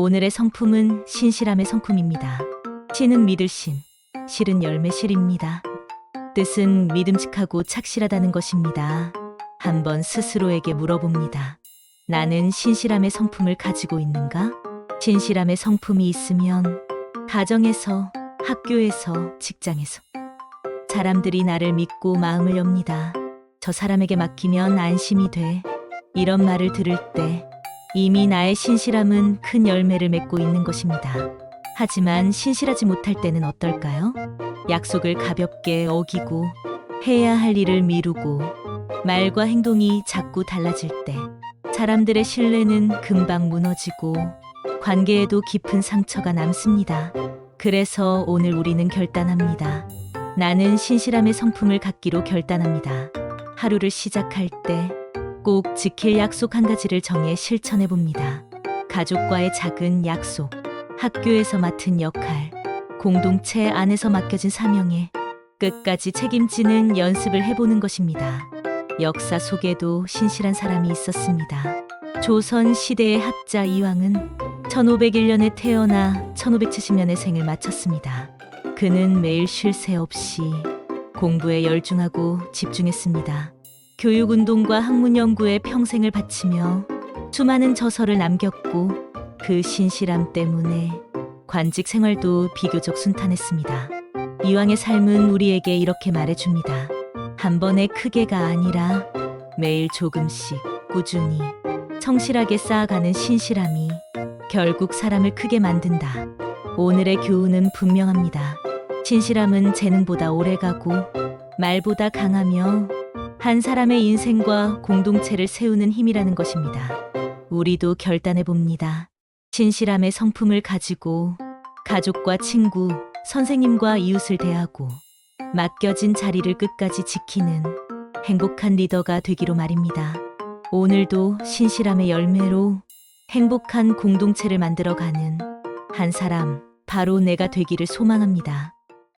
오늘의 성품은 신실함의 성품입니다. 신은 믿을 신, 실은 열매 실입니다. 뜻은 믿음직하고 착실하다는 것입니다. 한번 스스로에게 물어봅니다. 나는 신실함의 성품을 가지고 있는가? 신실함의 성품이 있으면 가정에서, 학교에서, 직장에서 사람들이 나를 믿고 마음을 엽니다. 저 사람에게 맡기면 안심이 돼. 이런 말을 들을 때 이미 나의 신실함은 큰 열매를 맺고 있는 것입니다. 하지만 신실하지 못할 때는 어떨까요? 약속을 가볍게 어기고 해야 할 일을 미루고 말과 행동이 자꾸 달라질 때 사람들의 신뢰는 금방 무너지고 관계에도 깊은 상처가 남습니다. 그래서 오늘 우리는 결단합니다. 나는 신실함의 성품을 갖기로 결단합니다. 하루를 시작할 때 꼭 지킬 약속 한 가지를 정해 실천해 봅니다. 가족과의 작은 약속, 학교에서 맡은 역할, 공동체 안에서 맡겨진 사명에 끝까지 책임지는 연습을 해보는 것입니다. 역사 속에도 신실한 사람이 있었습니다. 조선 시대의 학자 이왕은 1501년에 태어나 1570년에 생을 마쳤습니다. 그는 매일 쉴 새 없이 공부에 열중하고 집중했습니다. 교육운동과 학문 연구에 평생을 바치며 수많은 저서를 남겼고 그 신실함 때문에 관직 생활도 비교적 순탄했습니다. 이왕의 삶은 우리에게 이렇게 말해줍니다. 한 번에 크게가 아니라 매일 조금씩 꾸준히 성실하게 쌓아가는 신실함이 결국 사람을 크게 만든다. 오늘의 교훈은 분명합니다. 신실함은 재능보다 오래가고 말보다 강하며 한 사람의 인생과 공동체를 세우는 힘이라는 것입니다. 우리도 결단해 봅니다. 신실함의 성품을 가지고 가족과 친구, 선생님과 이웃을 대하고 맡겨진 자리를 끝까지 지키는 행복한 리더가 되기로 말입니다. 오늘도 신실함의 열매로 행복한 공동체를 만들어가는 한 사람, 바로 내가 되기를 소망합니다.